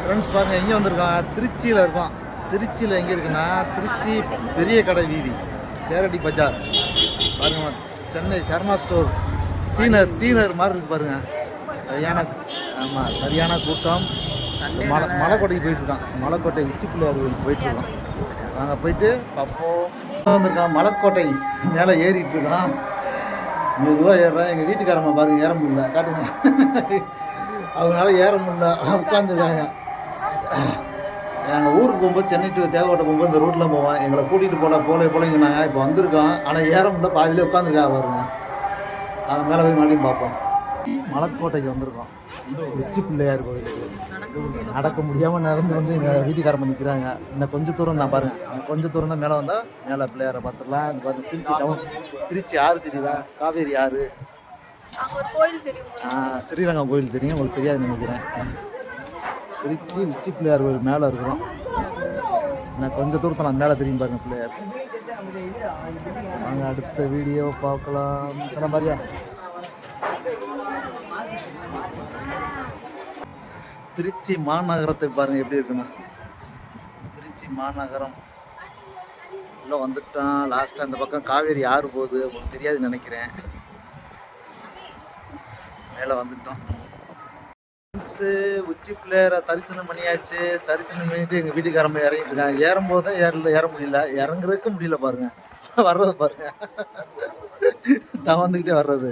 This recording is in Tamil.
ஃப்ரெண்ட்ஸ் பாருங்க எங்கே வந்திருக்கோம் திருச்சியில் இருக்கோம் திருச்சியில் எங்கே இருக்குன்னா திருச்சி பெரிய கடை வீதி. பேரடி பஜார். பாருங்க சென்னை சர்மா ஸ்டோர். டீனர் டீனர் மாதிரி இருக்கு பாருங்க. சரியான ஆமாம் சரியான கூட்டம். மலை மலைக்கோட்டைக்கு போயிட்டுருக்கான் மலைக்கோட்டை உச்சி பிள்ளையார் கோயிலுக்கு போயிட்டுருக்கோம் நாங்கள் போயிட்டு பார்ப்போம். வந்திருக்கான் மலைக்கோட்டை. மேலே ஏறிட்டு இருக்கான். மெதுவாக ஏறுறேன். எங்கள் வீட்டுக்காரம்மா பாருங்க ஏற முடியல. காட்டுங்க. அவங்களால ஏற முடியல. உட்காந்துருக்காங்க நாங்கள் ஊருக்கு போகும்போது சென்னை டு தேவகோட்டை போகும்போது இந்த ரோட்டில் போவோம். எங்களை கூட்டிகிட்டு போல போல போலங்கன்னாங்க இப்போ வந்திருக்கோம். ஆனால் ஏற முடியல. பாதியிலே உட்காந்துருக்காங்க பாருங்க. அது மேலே போய் மறுபடியும் பார்ப்போம். மலைக்கோட்டைக்கு வந்திருக்கோம். உச்சி பிள்ளையார் கோயிலுக்கு. நடக்க முடியாமல் நடந்து வந்து எங்கள் வீட்டுக்காரம்மா நிற்கிறாங்க இன்னும் கொஞ்சம் தூரம் தான் பாருங்க. கொஞ்சம் தூரம் தான் மேலே வந்தால் மேலே பிள்ளையாரை பார்த்துடலாம். இந்த பாருங்க திருச்சி டவுன் திருச்சி ஆறு தெரியுதா? காவேரி ஆறு. ஸ்ரீரங்கம் கோயில் தெரியும். உங்களுக்கு தெரியாது நினைக்கிறேன். திருச்சி உச்சி பிள்ளையார் கோயில் மேலே இருக்கிறோம். நான் கொஞ்சம் தூரத்தில் நான் மேலே தெரியும் பாருங்க பிள்ளையார். வாங்க அடுத்த வீடியோ பார்க்கலாம். சொன்ன மாதிரியா திருச்சி மாநகரத்தை பாருங்க எப்படி இருக்குன்னா. திருச்சி மாநகரம். உள்ள வந்துட்டான். லாஸ்ட்டாக இந்த பக்கம் காவேரி ஆறு போகுது. உங்களுக்கு தெரியாதுன்னு நினைக்கிறேன். மேலே வந்துட்டோம். ஃப்ரெண்ட்ஸு உச்சி பிள்ளையரை தரிசனம் பண்ணியாச்சு. தரிசனம் பண்ணிட்டு எங்கள் வீட்டுக்காரம்ப இறங்கிட்டு இருக்காங்க ஏறும்போது தான் ஏறல ஏற முடியல. இறங்குறதுக்கு முடியல பாருங்க. வர்றது பாருங்க. தான் வந்துக்கிட்டே வர்றது.